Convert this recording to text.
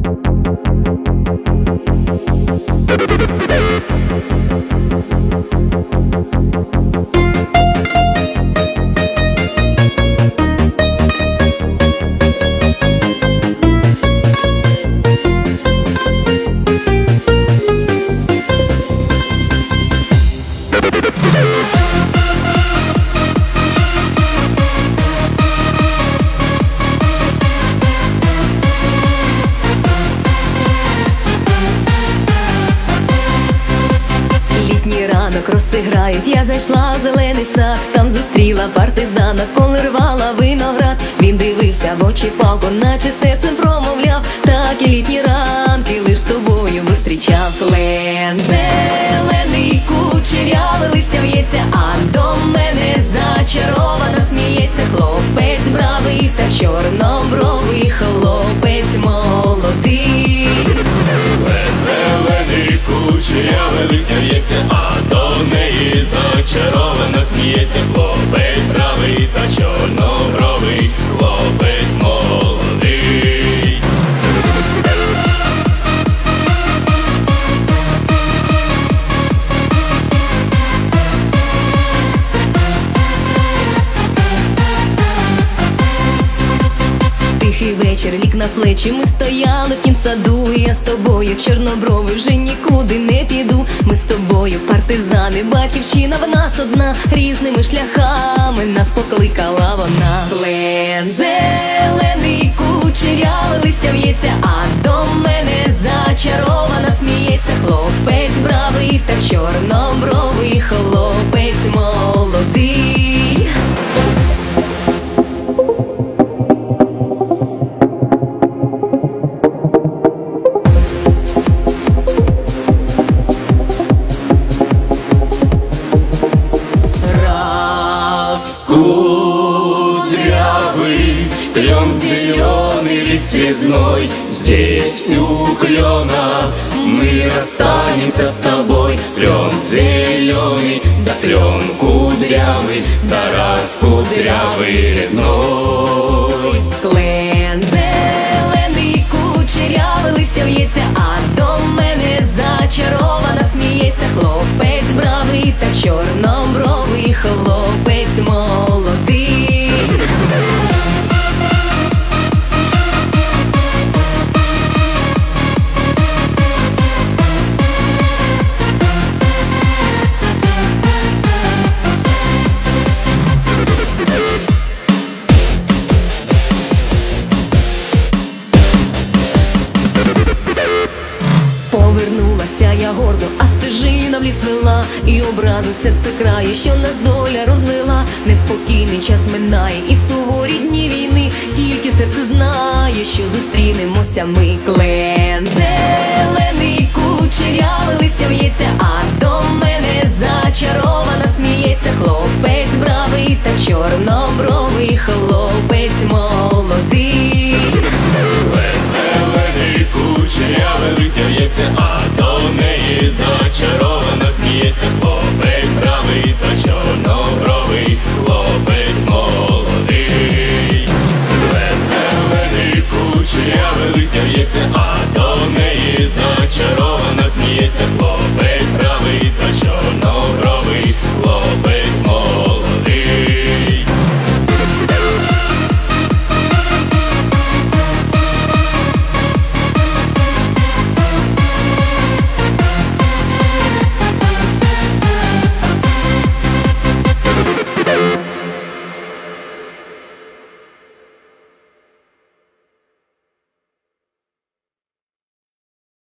Thank you. Ранок розсиграють, я зайшла в зелений сад, там зустріла партизана, коли рвала виноград. Він дивився в очі палку, наче серцем промовляв, так і літні ранки лиш тобою зустрічав Плен зелений кучерявий листя в'ється, а до мене зачарована сміється хлопець бравий та чорнобровий хлопець молодий. Зелений кучерявий листя в'ється, а до неї зачарована сміється хлопець правий та чорнобровий хлопець вечір лік на плечі, ми стояли в тім саду. і Я з тобою, чорнобровий, вже нікуди не піду. Ми з тобою, партизани, батьківщина в нас одна, різними шляхами нас покликала вона. Плен зелений кучерявий листя в'ється, а до мене зачарована сміється хлопець бравий та чорнобровий клен зеленый лист связной Здесь у клена мы расстанемся с тобой Клен зеленый, да клен кудрявый Да раз кудрявый резной Клен зелений кучерявий листя в'ється, а я гордо, а стежина в ліс вела, і образи серце крає, що нас доля розвела. Неспокійний час минає, і в суворі дні війни тільки серце знає, що зустрінемося ми клен зелений кучерявий листя в'ється, а до мене зачарована сміється хлопець бравий та чорнобровий хлопець.